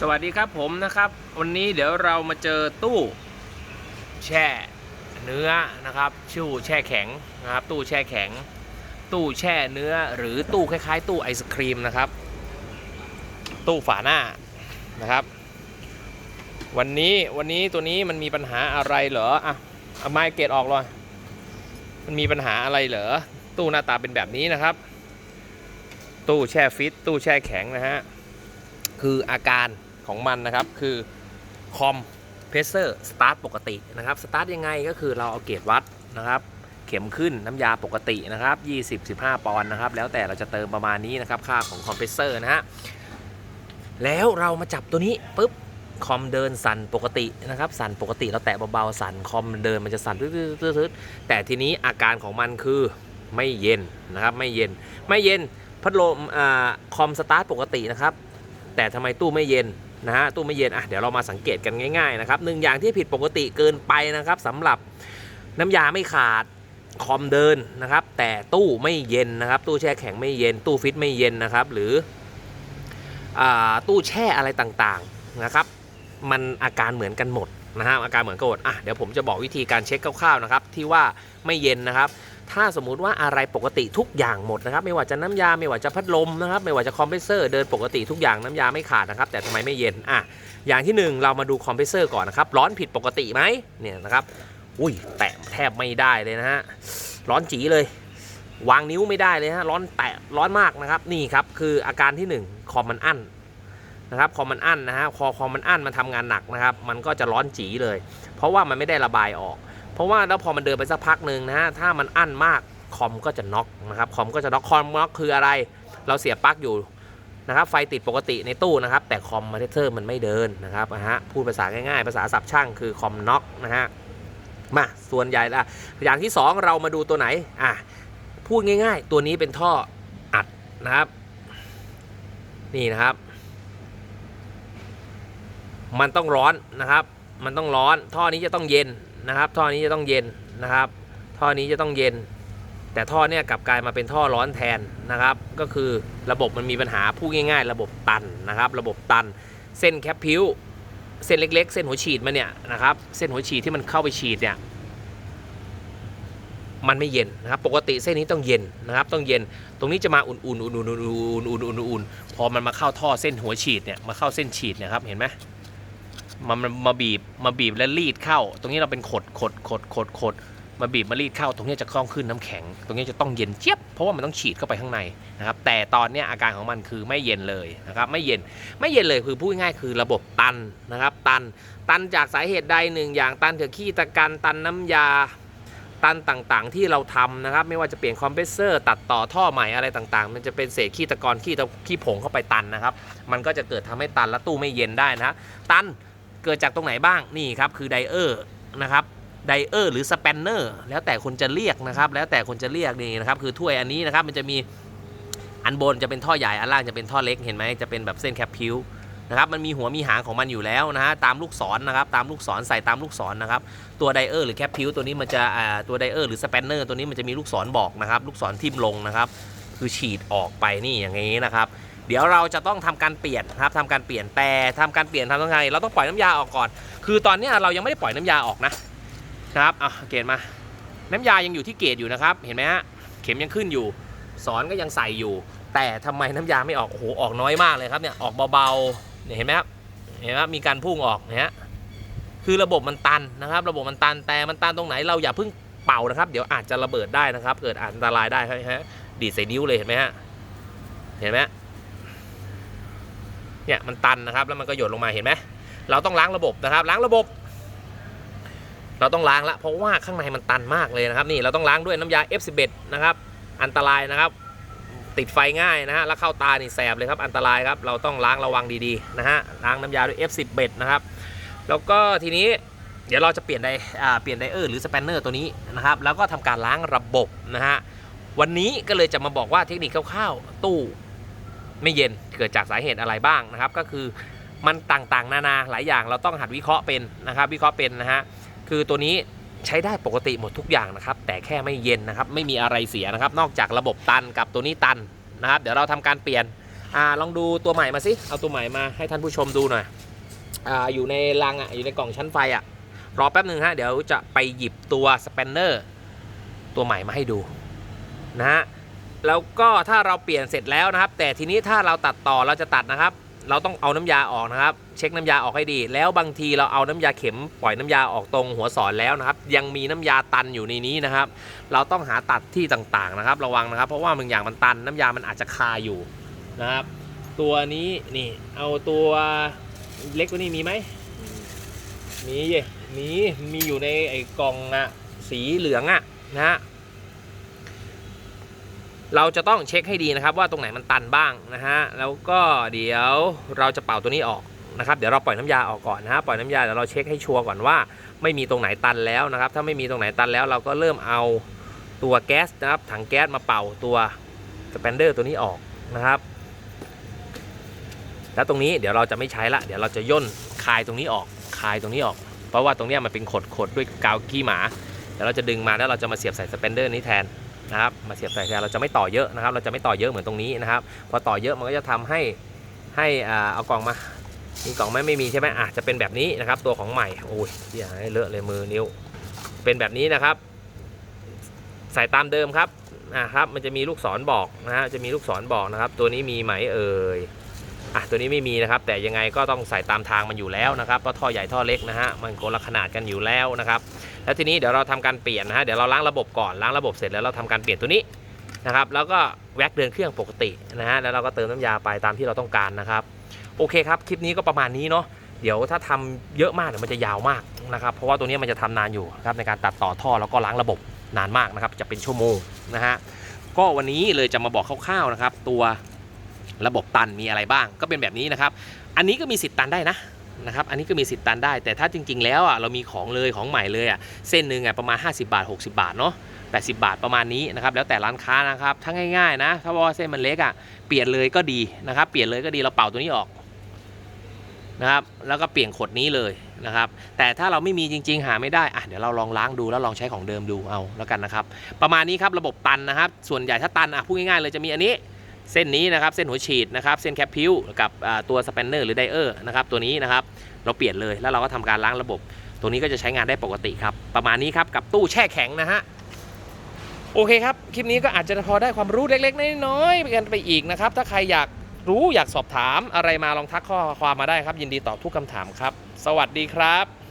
สวัสดีครับผมนะครับ วันนี้เดี๋ยวเรามาเจอตู้แช่เนื้อนะครับชื่อแช่แข็งนะครับ ตู้แช่แข็ง ตู้แช่เนื้อหรือตู้คล้ายๆ ตู้ไอศครีมนะครับ ตู้ฝาหน้านะครับ วันนี้วันนี้ตัวนี้มันมีปัญหาอะไรเหรออะเอาไม้เกตออกเลยมันมีปัญหาอะไรเหรอตู้หน้าตาเป็นแบบนี้นะครับ ตู้แช่ฟิตตู้แช่แข็งนะฮะ คืออาการของมันนะครับคือคอมเพรสเซอร์สตาร์ทปกตินะครับสตาร์ทยังไงก็คือเราเอาเกจวัดนะครับ เข็มขึ้นน้ำยาปกตินะครับ 20-15 ปอนด์นะครับ แล้วแต่เราจะเติมประมาณนี้นะครับ ค่าของคอมเพรสเซอร์นะฮะแล้วเรามาจับตัวนี้ปุ๊บคอมเดินสั่นปกตินะครับ สั่นปกติเราแตะเบาๆสั่นคอมเดินมันจะสั่นตืดๆๆแต่ทีนี้อาการของมันคือไม่เย็นนะครับ ไม่เย็นไม่เย็นพัดลมอ่าคอมสตาร์ทปกตินะครับ แต่ทำไมตู้ไม่เย็นนะฮะตู้ไม่เย็นอะเดี๋ยวเรามาสังเกตกันง่ายๆนะครับหนึ่งอย่างที่ผิดปกติเกินไปนะครับสำหรับน้ำยาไม่ขาดคอมเดินนะครับ แต่ตู้ไม่เย็นนะครับ ตู้แช่แข็งไม่เย็น ตู้ฟิตไม่เย็นนะครับ หรืออตู้แช่อะไรต่างๆนะครับ มันอาการเหมือนกันหมดนะฮะอาการเหมือนกันหมดอะเดี๋ยวผมจะบอกวิธีการเช็คคร่าวๆนะครับ ที่ว่าไม่เย็นนะครับ ถ้าสมมุติว่าอะไรปกติทุกอย่างหมดนะครับไม่ว่าจะน้ำยาไม่ว่าจะพัดลมนะครับไม่ว่าจะคอมเพรสเซอร์เดินปกติทุกอย่างน้ำยาไม่ขาดนะครับแต่ทำไมไม่เย็นอะอย่างที่หนึ่งเรามาดูคอมเพรสเซอร์ก่อนนะครับร้อนผิดปกติไหมเนี่ยนะครับอุ้ยแตะแทบไม่ได้เลยนะฮะร้อนจีเลย วางนิ้วไม่ได้เลยฮะร้อนแตะร้อนมากนะครับนี่ครับคืออาการที่หนึ่งคอมมันอั้นนะครับคอมมันอั้นนะฮะคอคอมมันอั้นมันทำงานหนักนะครับมันก็จะร้อนจีเลย เพราะว่ามันไม่ได้ระบายออก เพราะว่าแล้วพอมันเดินไปสักพักหนึ่งนะฮะถ้ามันอั้นมากคอมก็จะน็อกนะครับคอมก็จะน็อกคอมน็อกคืออะไร เราเสียบปลั๊กอยู่นะครับไฟติดปกติในตู้นะครับ แต่คอมมาเทอร์มันไม่เดินนะครับนะฮะพูดภาษาง่ายๆ ภาษาศัพท์ช่างคือคอมน็อกนะฮะมาส่วนใหญ่ละอย่างที่ 2 เรามาดูตัวไหนอะพูดง่าย ๆ ตัวนี้เป็นท่ออัดนะครับ นี่นะครับ มันต้องร้อนนะครับ มันต้องร้อน ท่อนี้จะต้องเย็นนะครับ ท่อนี้จะต้องเย็นนะครับ ท่อนี้จะต้องเย็น แต่ท่อเนี่ยกลับกลายมาเป็นท่อร้อนแทนนะครับ ก็คือระบบมันมีปัญหาพูดง่ายๆ ระบบตันนะครับ ระบบตัน เส้นแคปพิวเส้นเล็ก ๆ เส้นหัวฉีดมันเนี่ยนะครับ เส้นหัวฉีดที่มันเข้าไปฉีดเนี่ยมันไม่เย็นนะครับ ปกติเส้นนี้ต้องเย็นนะครับ ต้องเย็น ตรงนี้จะมาอุ่นๆอุ่นๆอุ่นๆอุ่นๆอุ่นๆอุ่นๆอุ่นๆพอมันมาเข้าท่อเส้นหัวฉีดเนี่ย มาเข้าเส้นฉีดเนี่ยครับ เห็นไหม มันมันมาบีบมาบีบแล้วรีดเข้า ตรงนี้เราเป็นขดขดขดขดขดมาบีบมารีดเข้า ตรงนี้จะคล่องขึ้นน้ำแข็ง ตรงนี้จะต้องเย็นเจี๊ยบเพราะว่ามันต้องฉีดเข้าไปข้างในนะครับแต่ตอนนี้อาการของมันคือไม่เย็นเลยนะครับไม่เย็นไม่เย็นเลยคือพูดง่ายคือระบบตันนะครับตันตันจากสาเหตุใดหนึ่งอย่างตันจากขี้ตะกันตันน้ำยาตันต่างๆ ที่เราทำนะครับ ไม่ว่าจะเปลี่ยนคอมเพรสเซอร์ ตัดต่อท่อใหม่อะไรต่างๆ มันจะเป็นเศษขี้ตะกอนขี้ตะขี้ผงเข้าไปตันนะครับ มันก็จะเกิดทำให้ตันและตู้ไม่เย็นได้นะตัน เกิดจากตรงไหนบ้างนี่ครับคือไดเออร์นะครับไดเออร์หรือสเปนเนอร์แล้วแต่คนจะเรียกนะครับ แล้วแต่คนจะเรียกนี่นะครับ คือถ้วยอันนี้นะครับ มันจะมีอันบนจะเป็นท่อใหญ่อันล่างจะเป็นท่อเล็กเห็นไหมจะเป็นแบบเส้นแคปพิวนะครับมันมีหัวมีหางของมันอยู่แล้วนะฮะตามลูกศรนะครับตามลูกศรใส่ตามลูกศรนะครับตัวไดเออร์หรือแคปพิวตัวนี้มันจะอ่าตัวไดเออร์หรือสเปนเนอร์ตัวนี้มันจะมีลูกศรบอกนะครับลูกศรทิ่มลงนะครับ คือฉีดออกไปนี่อย่างนี้นะครับ ดี๋ยวเราจะต้องทำการเปลี่ยนครับทำการเปลี่ยนแต่ทำการเปลี่ยนทำยังไงเราต้องปล่อยน้ำยาออกก่อน คือตอนนี้เรายังไม่ได้ปล่อยน้ำยาออกนะนะครับอะเกณฑ์มา น้ำยายังอยู่ที่เกจอยู่นะครับ เห็นไหมฮะเข็มยังขึ้นอยู่ สอนก็ยังใส่อยู่ แต่ทำไมน้ำยาไม่ออกโอ้โหออกน้อยมากเลยครับเนี่ยออกเบาๆเนี่ยเห็นไหมครับเห็นไหมครับมีการพุ่งออกเนี่ยคือระบบมันตันนะครับ ระบบมันตันแต่มันตันตรงไหนเราอย่าเพิ่งเป่านะครับ เดี๋ยวอาจจะระเบิดได้นะครับ เกิดอันตรายได้ครับฮะดีดใส่นิ้วเลยเห็นไหมฮะเห็นไหม เนี่ยมันตันนะครับ แล้วมันก็หยดลงมาเห็นไหมเราต้องล้างระบบนะครับล้างระบบ เราต้องล้างละเพราะว่าข้างในมันตันมากเลยนะครับ นี่เราต้องล้างด้วยน้ำยา F11 นะครับ อันตรายนะครับ ติดไฟง่ายนะฮะแล้วเข้าตานี่แสบเลยครับอันตรายครับเราต้องล้างระวังดีๆนะฮะล้างน้ำยาด้วย F11 นะครับ แล้วก็ทีนี้เดี๋ยวเราจะเปลี่ยนไดเปลี่ยนไดเออร์หรือสเปนเนอร์ตัวนี้นะครับ แล้วก็ทำการล้างระบบนะฮะวันนี้ก็เลยจะมาบอกว่าเทคนิคคร่าวๆตู้ ไม่เย็นเกิดจากสาเหตุอะไรบ้างนะครับ ก็คือมันต่างๆ นานาหลายอย่างเราต้องหัดวิเคราะห์เป็นนะครับ วิเคราะห์เป็นนะฮะคือตัวนี้ใช้ได้ปกติหมดทุกอย่างนะครับ แต่แค่ไม่เย็นนะครับ ไม่มีอะไรเสียนะครับ นอกจากระบบตันกับตัวนี้ตันนะครับ เดี๋ยวเราทำการเปลี่ยนอ่าลองดูตัวใหม่มาสิเอาตัวใหม่มาให้ท่านผู้ชมดูหน่อยอ่าอยู่ในลังอะอยู่ในกล่องชั้นไฟอะรอแป๊บหนึ่งฮะเดี๋ยวจะไปหยิบตัวสเปนเนอร์ตัวใหม่มาให้ดูนะฮะ แล้วก็ถ้าเราเปลี่ยนเสร็จแล้วนะครับ แต่ทีนี้ถ้าเราตัดต่อเราจะตัดนะครับ เราต้องเอาน้ำยาออกนะครับ เช็คน้ำยาออกให้ดี แล้วบางทีเราเอาน้ำยาเข็มปล่อยน้ำยาออกตรงหัวสอนแล้วนะครับ ยังมีน้ำยาตันอยู่ในนี้นะครับ เราต้องหาตัดที่ต่างๆนะครับ ระวังนะครับ เพราะว่าบางอย่างมันตันน้ำยามันอาจจะคาอยู่นะครับ ตัวนี้นี่เอาตัวเล็กกว่านี้มีไหมมีเย่มีมีอยู่ในไอ้กล่องอะสีเหลืองอะนะฮะ เราจะต้องเช็คให้ดีนะครับว่าตรงไหนมันตันบ้างนะฮะแล้วก็เดี๋ยวเราจะเป่าตัวนี้ออกนะครับเดี๋ยวเราปล่อยน้ำยาออกก่อนนะฮะปล่อยน้ำยาเดี๋ยวเราเช็คให้ชัวร์ก่อนว่า ไม่มีตรงไหนตันแล้วนะครับ ถ้าไม่มีตรงไหนตันแล้ว เราก็เริ่มเอาตัวแก๊สนะครับถังแก๊สมาเป่าตัวสเปนเดอร์ตัวนี้ออกนะครับ แล้วตรงนี้เดี๋ยวเราจะไม่ใช้ละเดี๋ยวเราจะย่นคายตรงนี้ออกคายตรงนี้ออก เพราะว่าตรงเนี้ยมันเป็นขดขดด้วยกาวขี้หมาเดี๋ยวเราจะดึงมาแล้วเราจะมาเสียบใส่สเปนเดอร์นี้แทน นะครับมาเสียบใส่แทนเราจะไม่ต่อเยอะนะครับ เราจะไม่ต่อเยอะเหมือนตรงนี้นะครับ พอต่อเยอะมันก็จะทำให้ให้อ่าเอากล่องมามีกล่องไหมไม่มีใช่ไหมอาจจะเป็นแบบนี้นะครับ ตัวของใหม่โอ้ยอย่าให้เลอะเลยมือนิ้ว เป็นแบบนี้นะครับ ใส่ตามเดิมครับนะครับ มันจะมีลูกศรบอกนะฮะจะมีลูกศรบอกนะครับ ตัวนี้มีไหมเอ่ยอะตัวนี้ไม่มีนะครับ แต่ยังไงก็ต้องใส่ตามทางมันอยู่แล้วนะครับเพราะท่อใหญ่ท่อเล็กนะฮะมันคนละขนาดกันอยู่แล้วนะครับ แล้วทีนี้เดี๋ยวเราทำการเปลี่ยนนะฮะเดี๋ยวเราล้างระบบก่อนล้างระบบเสร็จแล้วเราทำการเปลี่ยนตัวนี้นะครับแล้วก็แว็กเดินเครื่องปกตินะฮะแล้วเราก็เติมน้ำยาไปตามที่เราต้องการนะครับโอเคครับคลิปนี้ก็ประมาณนี้เนาะเดี๋ยวถ้าทำเยอะมากเดี๋ยวมันจะยาวมากนะครับเพราะว่าตัวนี้มันจะทำนานอยู่ครับในการตัดต่อท่อแล้วก็ล้างระบบนานมากนะครับจะเป็นชั่วโมงนะฮะก็วันนี้เลยจะมาบอกคร่าวๆนะครับ ตัวระบบตันมีอะไรบ้างก็เป็นแบบนี้นะครับ อันนี้ก็มีสิทธิ์ตันได้นะ นะครับ อันนี้ก็มีสิทธิ์ตันได้ แต่ถ้าจริง ๆ แล้วอะเรามีของเลยของใหม่เลยอะเส้นหนึ่งอะประมาณ 50 บาท 60 บาทเนาะ80 บาทประมาณนี้นะครับแล้วแต่ร้านค้านะครับถ้าง่ายๆนะ ถ้าว่าเส้นมันเล็กอะเปลี่ยนเลยก็ดีนะครับ เปลี่ยนเลยก็ดีเราเป่าตัวนี้ออกนะครับแล้วก็เปลี่ยนขดนี้เลยนะครับ แต่ถ้าเราไม่มีจริง ๆ หาไม่ได้อะเดี๋ยวเราลองล้างดูแล้วลองใช้ของเดิมดูเอาแล้วกันนะครับ ประมาณนี้ครับระบบตันนะครับ ส่วนใหญ่ถ้าตันอะพูดง่ายๆเลยจะมีอันนี้ เส้นนี้นะครับเส้นหัวฉีดนะครับเส้นแคปพิวกับตัวสเปนเนอร์หรือไดเออร์นะครับตัวนี้นะครับเราเปลี่ยนเลยแล้วเราก็ทำการล้างระบบ ตัวนี้ก็จะใช้งานได้ปกติครับประมาณนี้ครับกับตู้แช่แข็งนะฮะโอเคครับ คลิปนี้ก็อาจจะพอได้ความรู้เล็กๆ น้อยๆกันไปอีกนะครับ ถ้าใครอยากรู้อยากสอบถามอะไรมาลองทักข้อความมาได้ครับ ยินดีตอบทุกคำถามครับ สวัสดีครับ